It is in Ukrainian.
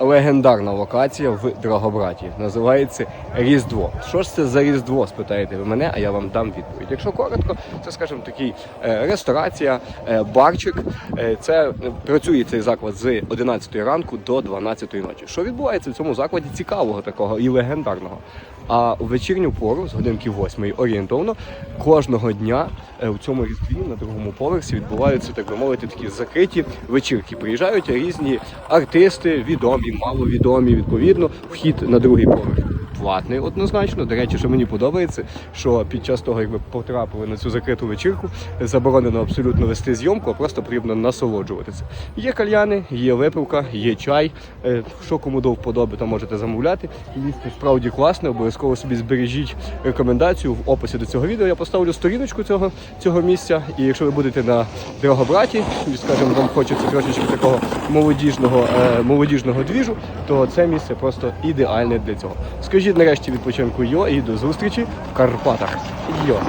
легендарна локація в Драгобраті. Називається Різдво. Що ж це за Різдво? Спитаєте ви мене, а я вам дам відповідь. Якщо коротко, це скажімо такий е, ресторація, е, барчик. Е, Це працює цей заклад з 11 ранку до 12 ночі. Що відбувається в цьому закладі цікавого такого і легендарного? А у вечірню пору, з годинки 8 орієнтовно, кожного дня у цьому різдві на другому поверсі відбуваються, так би мовити, такі закриті вечірки. Приїжджають різні артисти, відомі, маловідомі. Відповідно, вхід на другий поверх платний однозначно. До речі, що мені подобається, що під час того, як ви потрапили на цю закриту вечірку, заборонено абсолютно вести зйомку, а просто потрібно насолоджуватися. Є кальяни, є випивка, є чай. Е, Що кому до вподоби, то можете замовляти. Місце справді класне, обов'язково собі збережіть рекомендацію в описі до цього відео. Я поставлю сторіночку цього, цього місця. І якщо ви будете на Дрогобраті, і, скажімо, вам хочеться трошечки такого молодіжного, е, молодіжного двіжу, то це місце просто ідеальне для цього. Скажіть нарешті відпочинку йо і до зустрічі в Карпатах. Йо!